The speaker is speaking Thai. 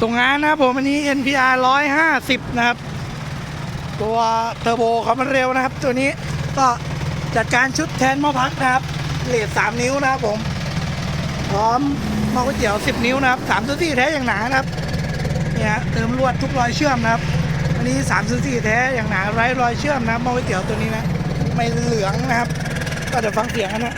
ส่งงานนะครับผมอันนี้ NPR 150 นะครับ ตัวเทอร์โบเขามันเร็วนะครับ ตัวนี้ก็จัดการชุดแทนหม้อพักนะครับเลท3นิ้วนะครับผมพร้อมหม้อก๋วยเตี๋ยว 10 นิ้วนะครับ3ซูซี่แท้อย่างหนานะครับเนี่ยเติมลวดทุกรอยเชื่อมนะครับอันนี้3ซูซี่แท้อย่างหนาไร้รอยเชื่อมนะครับหม้อก๋วยเตี๋ยวตัวนี้นะไม่เหลืองนะครับ ก็เดี๋ยวฟังเสียงกันนะ